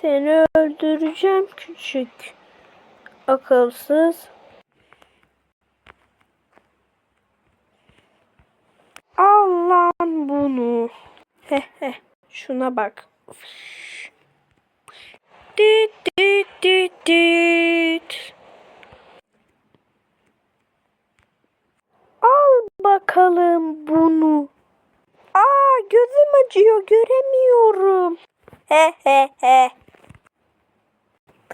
Seni öldüreceğim küçük. Akılsız. Al lan bunu. He he. Şuna bak. Dit dit dit dit. Al bakalım bunu. Aa gözüm acıyor göremiyorum. He he he.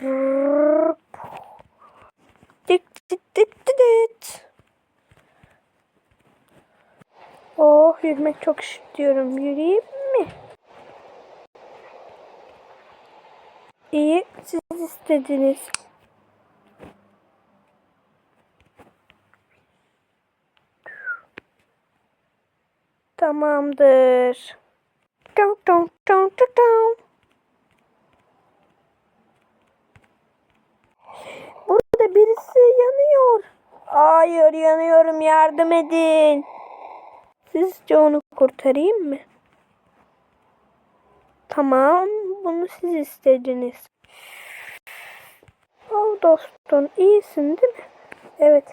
Dik dik dik dik. Oh yürümek çok istiyorum. Yürüyeyim mi? İyi siz istediniz. Tamamdır. Dum dum dum dum. Hayır yanıyorum yardım edin. Sizce onu kurtarayım mı? Tamam bunu siz istediniz. Oh dostum iyisin değil mi? Evet.